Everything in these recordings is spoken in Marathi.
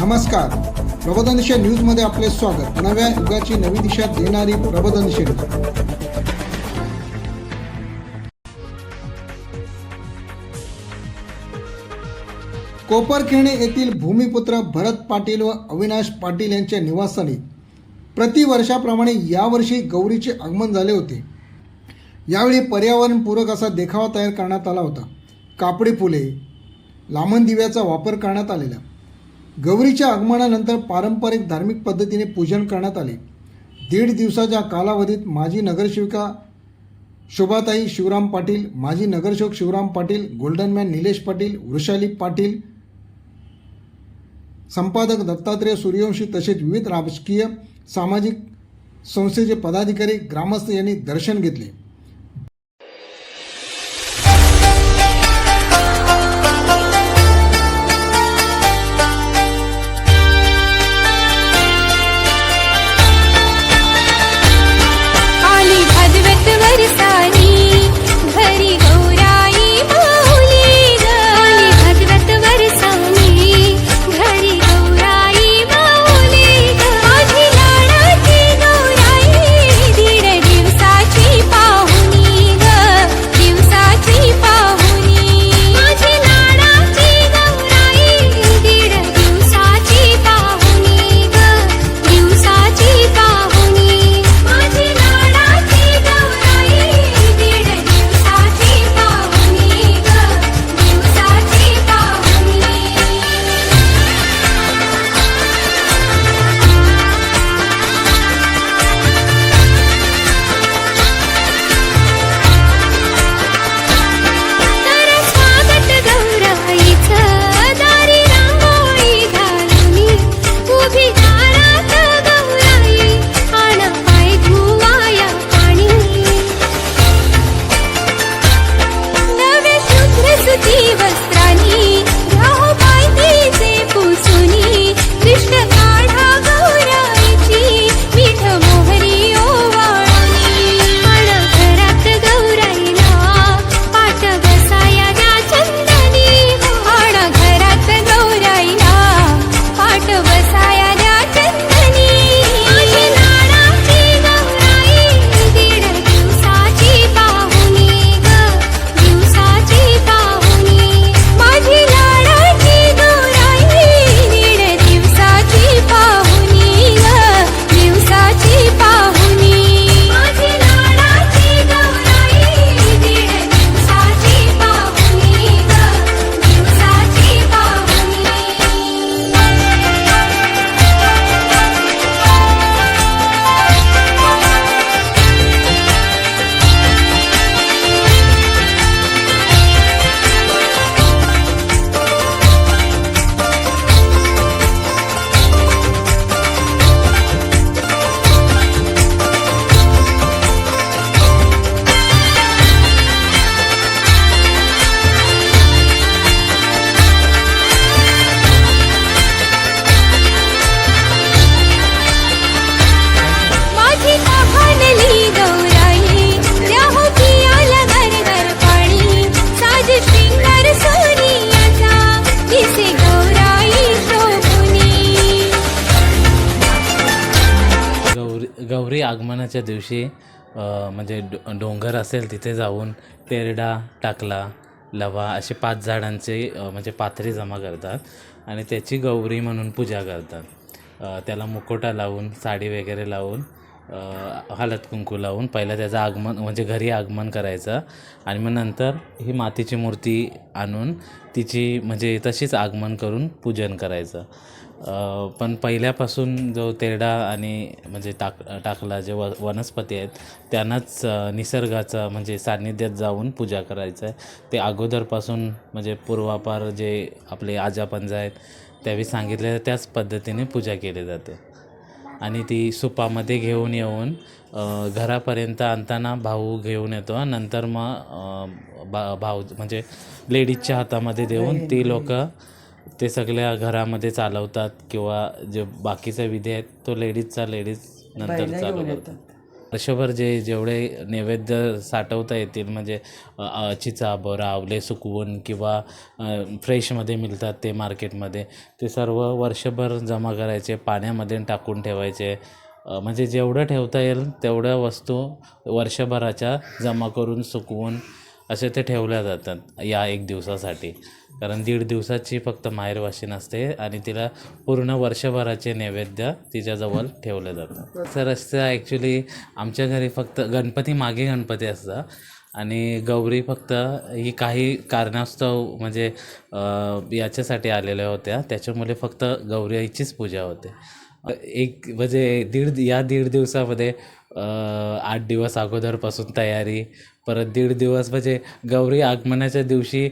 नमस्कार. प्रबोधनशे न्यूजमध्ये आपले स्वागत. नव्या युगाची नवी दिशा देणारी प्रबोधनशे कोपरखेणे येथील भूमिपुत्र भरत पाटील व अविनाश पाटील यांच्या निवासस्थानी प्रतिवर्षाप्रमाणे यावर्षी गौरीचे आगमन झाले होते. यावेळी पर्यावरणपूरक असा देखावा तयार करण्यात आला होता. कापडी फुले लांबण दिव्याचा वापर करण्यात आलेला. गौरीच्या आगमनानंतर पारंपरिक धार्मिक पद्धतीने पूजन करण्यात आले. दीड दिवसाच्या कालावधीत माजी नगरसेविका शोभाताई शिवराम पाटील माजी नगरसेवक शिवराम पाटील गोल्डनमॅन निलेश पाटील वृषाली पाटील संपादक दत्तात्रेय सूर्यवंशी तसेच विविध राजकीय सामाजिक संस्थेचे पदाधिकारी ग्रामस्थ यांनी दर्शन घेतले. गौरी आगमनाच्या दिवशी म्हणजे डो डोंगर असेल तिथे जाऊन तेरडा टाकला लवा असे पाच झाडांचे म्हणजे पाथरी जमा करतात आणि त्याची गौरी म्हणून पूजा करतात. त्याला मुकोटा लावून साडी वगैरे लावून हळद कुंकू लावून पहिलं त्याचं आगमन म्हणजे घरी आगमन करायचं आणि मग नंतर ही मातीची मूर्ती आणून तिची म्हणजे तशीच आगमन करून पूजन करायचं. पण पहिल्यापासून जो तेरडा आणि म्हणजे टाक टाकला जे व वनस्पती आहेत त्यांनाच निसर्गाचा म्हणजे सान्निध्यात जाऊन पूजा करायचं आहे. ते अगोदरपासून म्हणजे पूर्वापार जे आपले आजापंजा आहेत त्यावेळी सांगितलेलं त्याच पद्धतीने पूजा केली जाते. आणि ती सुपामध्ये घेऊन येऊन घरापर्यंत आणताना भाऊ घेऊन येतो. नंतर मग बा भाऊ म्हणजे लेडीजच्या हातामध्ये देऊन ती लोक ते सगळ्या घरामध्ये चालवतात किंवा जे बाकीचे विधी आहेत तो लेडीजचा लेडीज नंतर येतात वर्षभर जे जेवढे नैवेद्य साठवता येतील म्हणजे अ, अ, चिचा बोरा आवले सुकवून किंवा फ्रेशमध्ये मिळतात ते मार्केटमध्ये ते सर्व वर्षभर जमा करायचे पाण्यामध्ये टाकून ठेवायचे. म्हणजे जेवढं ठेवता येईल तेवढ्या वस्तू वर्षभराच्या जमा करून सुकवून असे ते ठेवल्या जातात या एक दिवसासाठी. कारण दीड दिवसाची फक्त माहेरवाशी नसते आणि तिला पूर्ण वर्षभराचे नैवेद्य तिच्याजवळ ठेवले जातात. सर असं ॲक्च्युली आमच्या घरी फक्त गणपती मागे गणपती असतात आणि गौरी फक्त ही काही कारणास्तव म्हणजे याच्यासाठी आलेल्या होत्या. त्याच्यामुळे फक्त गौरी आईचीच पूजा होते. एक म्हणजे दीड या दीड दिवसामध्ये आठ दिवस अगोदरपासून तयारी परत दीड दिवस म्हणजे गौरी आगमनाच्या दिवशी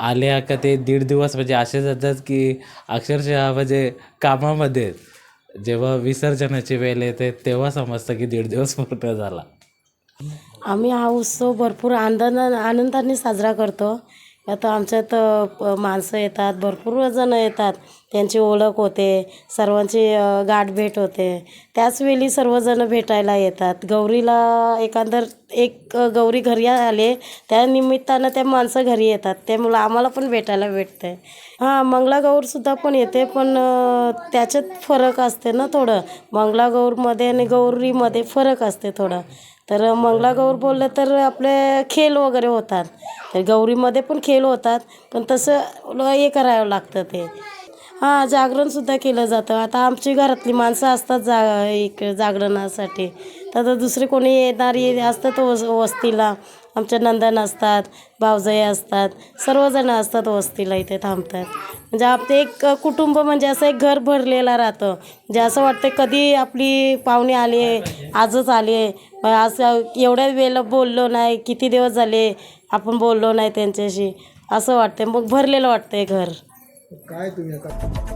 आल्या का ते दीड दिवस म्हणजे असे जातात की अक्षरशः म्हणजे कामामध्ये जेव्हा विसर्जनाची वेळ येते तेव्हा समजतं की दीड दिवस पूर्ण झाला. आम्ही हा उत्सव भरपूर आनंद आनंदाने साजरा करतो. आता आमच्यात तर माणसं येतात भरपूर जणं येतात. त्यांची ओळख होते सर्वांची गाठ गाठभेट होते. त्याचवेळी सर्वजणं भेटायला येतात. गौरीला एकंदर एक गौरी घरी आले. त्या निमित्तानं त्या माणसं घरी येतात. त्यामुळं आम्हाला पण भेटायला भेटते हां मंगळागौरसुद्धा पण येते पण त्याच्यात फरक असते ना थोडं. मंगलागौरमध्ये आणि गौरीमध्ये फरक असते थोडं. तर मंगळागौर बोललं तर आपले खेळ वगैरे होतात. तर गौरीमध्ये पण खेळ होतात पण तसं हे करावं लागतं ते. हां जागरणसुद्धा केलं जातं. आता आमची घरातली माणसं असतात जा एक जागरणासाठी. तर दुसरे कोणी येणारी असतात वस वस्तीला. आमच्या नंदन असतात भावजय असतात. सर्वजण असतात वस्तीला इथे थांबतात. म्हणजे आपलं एक कुटुंब म्हणजे असं एक घर भरलेलं राहतं. म्हणजे असं वाटतं कधी आपली पाहुणे आले आजच आले. असं एवढ्या वेळेला बोललो नाही किती दिवस झाले आपण बोललो नाही त्यांच्याशी. असं वाटतं मग भरलेलं वाटतं घर. काय तुम्ही आता